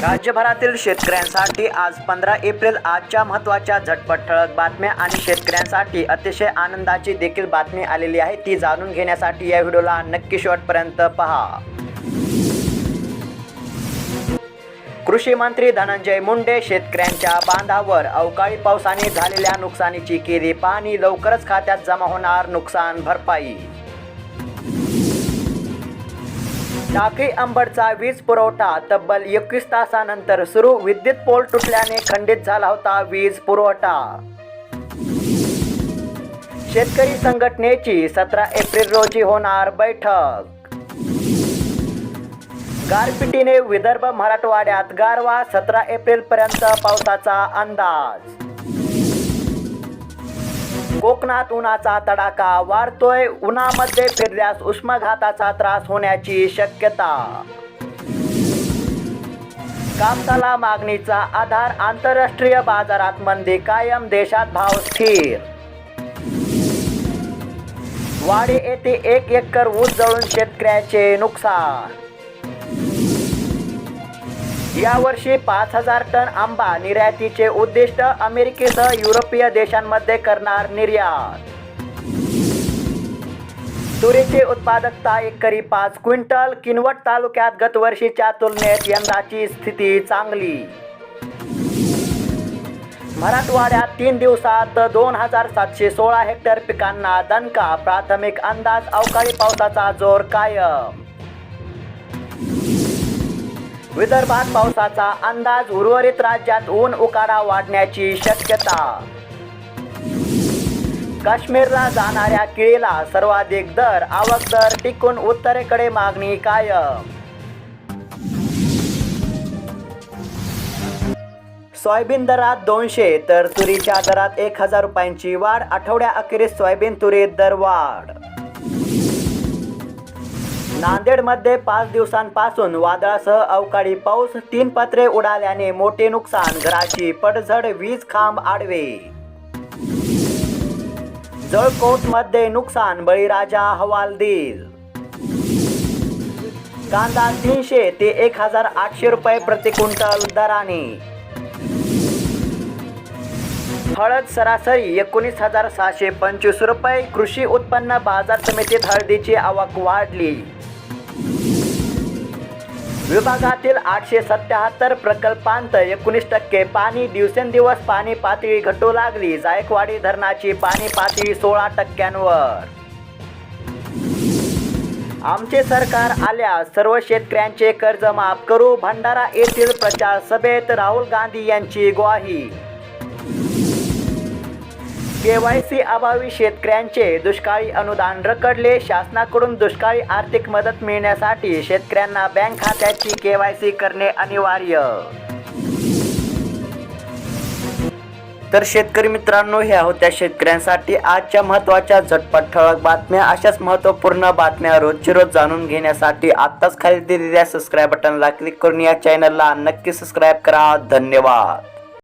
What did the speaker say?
राज्यभरातील शेतकऱ्यांसाठी आज पंधरा एप्रिल आजच्या महत्त्वाच्या झटपट ठळक बातम्या आणि शेतकऱ्यांसाठी अतिशय आनंदाची देखील बातमी आलेली आहे. ती जाणून घेण्यासाठी या व्हिडिओला नक्की शेवटपर्यंत पहा. कृषी मंत्री धनंजय मुंडे शेतकऱ्यांच्या बांधावर अवकाळी पावसाने झालेल्या नुकसानीची केली पाणी लवकरच खात्यात जमा होणार नुकसान भरपाई टाकळी अंबडचा वीज पुरवठा तब्बल एकवीस तासानंतर सुरू. विद्युत पोल तुटल्याने खंडित झाला होता वीज पुरवठा. शेतकरी संघटनेची सतरा एप्रिल रोजी होणार बैठक. गारपिटीने विदर्भ मराठवाड्यात गारवा सतरा एप्रिल पर्यंत पावसाचा अंदाज. कोकणात उन्हाचा तडाखा वाढतोय. उन्हामध्ये फिरल्यास उष्माघाताचा त्रास होण्याची शक्यता. कापसाला मागणीचा आधार आंतरराष्ट्रीय बाजारात मंदी कायम देशात भाव स्थिर. वाडी येथे एक एकर ऊस जळून शेतकऱ्याचे नुकसान. यावर्षी पाच हजार टन आंबा निर्यातीचे उद्दिष्ट अमेरिकेसह युरोपीय देशांमध्ये करणार निर्यात. तुरीची उत्पादकता एकरी पाच क्विंटल किनवट तालुक्यात गतवर्षीच्या तुलनेत यंदाची स्थिती चांगली. मराठवाड्यात तीन दिवसात दोन हजार सातशे सोळा हेक्टर पिकांना दणका प्राथमिक अंदाज अवकाळी पावसाचा जोर कायम. विदर्भात पावसाचा अंदाज उर्वरित राज्यात ऊन उकाडा वाढण्याची शक्यता. काश्मीरला जाणाऱ्या केळीला सर्वाधिक दर आवक दर टिकून उत्तरेकडे मागणी कायम. सोयाबीन दरात दोनशे तर तुरीच्या दरात एक हजार रुपयांची वाढ आठवड्या अखेरीस सोयाबीन तुरीत दर वाढ. नांदेडमध्ये पाच दिवसांपासून वादळासह अवकाळी पाऊस तीन पत्रे उडाल्याने मोठे नुकसान घराची पडझड वीज खांब आडवे. जळकोटमध्ये नुकसान बळीराजा हवालदिल कांदा तीनशे ते एक हजार आठशे रुपये प्रति क्विंटल दराने. हळद सरासरी एकोणीस हजार सहाशे पंचवीस रुपये कृषी उत्पन्न बाजार समितीत हळदीची आवक वाढली. विभागातील आठशे सत्याहत्तर प्रकल्पांत एकोणीस टक्के पाणी दिवसेंदिवस पाणी पातळी घटू लागली. जायकवाडी धरणाची पाणी पातळी सोळा टक्क्यांवर. आमचे सरकार आल्यास सर्व शेतकऱ्यांचे कर्ज माफ करू. भंडारा येथील प्रचार सभेत राहुल गांधी यांची ग्वाही. केवायसी अभावी शेतकऱ्यांचे दुष्काळी अनुदान रखडले. शासनाकडून दुष्काळी आर्थिक मदत मिळण्यासाठी शेतकऱ्यांना बँक खात्याची केवायसी करणे अनिवार्य. तर शेतकरी मित्रांनो ह्या होत्या शेतकऱ्यांसाठी आजच्या महत्त्वाच्या झटपट ठळक बातम्या. अशाच महत्त्वपूर्ण बातम्या रोजची रोज जाणून घेण्यासाठी आत्ताच खाली दिलेल्या सबस्क्राईब बटनला क्लिक करून या चॅनलला नक्की सबस्क्राईब करा. धन्यवाद.